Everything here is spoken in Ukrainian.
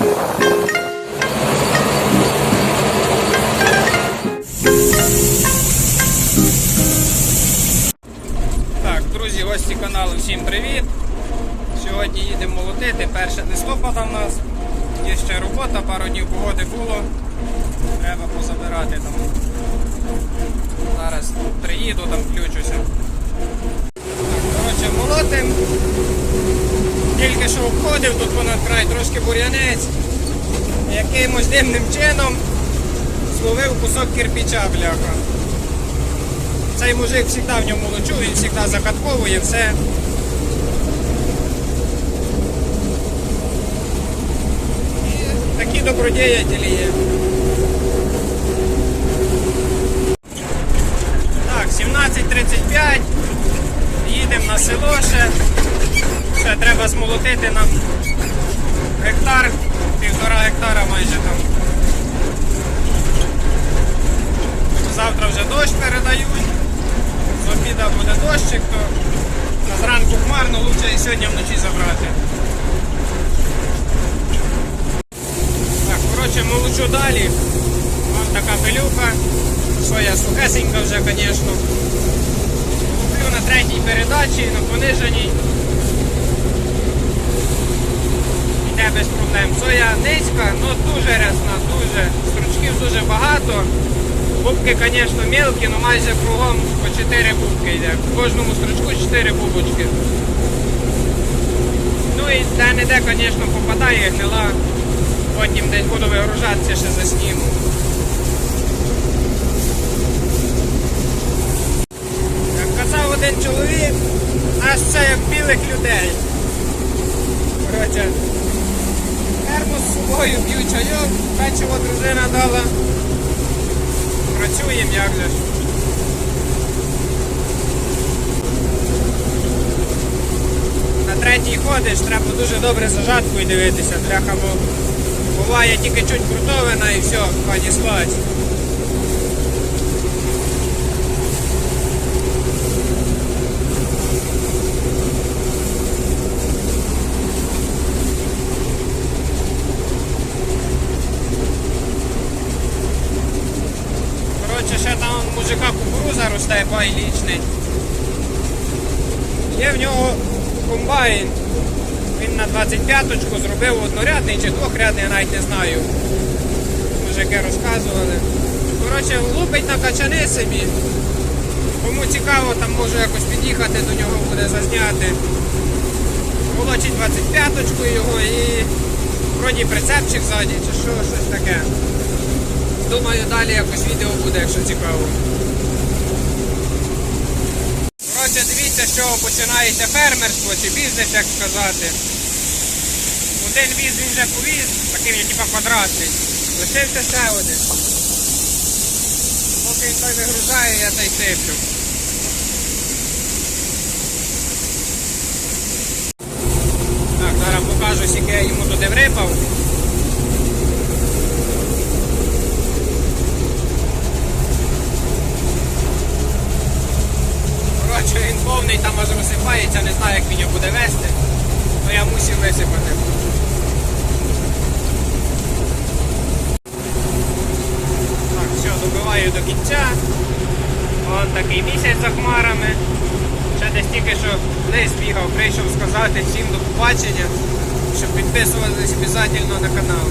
Так, друзі, гості каналу, всім привіт! Сьогодні їдемо молотити, перша листопада в нас. Є ще робота, пару днів погоди було. Що обходив тут понад край трошки бур'янець. Якимось дивним чином зловив кусок кирпича, бляха. Цей мужик завжди в ньому лучу, він завжди закатковує все. І такі добродіятелі є. Так, 17.35. Їдемо на село ще. Ще треба змолотити нам гектар, півтора гектара майже там. Завтра вже дощ передають. З обіда буде дощик, то на зранку хмарно, лучше і сьогодні вночі забрати. Так, коротше, молочу далі. Вон така пилюка. Соя сухесенька вже, звісно. Луплю на третій передачі, на пониженій. Йде без проблем. Соя низька, але дуже рясна, дуже. Стручків дуже багато. Бубки, звісно, мелкі, але майже кругом по 4 бубки йде. В кожному стручку 4 бубочки. Ну і де-не-де, звісно, попадає гнила. Потім десь буду вигружатися, ще засніму. Як казав один чоловік, аж це як білих людей. Коротше, термос з собою п'ю чайок, печиво дружина дала. Працюємо як же. На третій ходиш, треба дуже добре зажаткою дивитися, бляха, бо буває тільки чуть крутовина і все, пані спать. У мужика кукуруза росте байлічний. Є в нього комбайн. Він на 25-ку зробив однорядний чи двохрядний, я навіть не знаю. Мужики розказували. Коротше, лупить на качани собі. Кому цікаво, там можу якось під'їхати до нього, буде зазняти. Волочить 25-ку його і вроді прицепчик ззаді чи що, щось таке. Думаю, далі якось відео буде, якщо цікаво. Коротше, дивіться, з чого починається фермерство чи бізнес, як сказати. Один віз він вже повіз, такий він типа квадратний. Лишився ще один. Поки він той вигружає, я той сиплю. Так, зараз покажу, скільки я йому туди врипав. Коротше, він повний там аж розсипається, не знаю, як він його буде вести. але я мусив висипати. Так, все, добиваю до кінця. Вон такий місяць за хмарами. Ще десь тільки що лист бігав, прийшов сказати всім до побачення, щоб підписувались обов'язково на канал.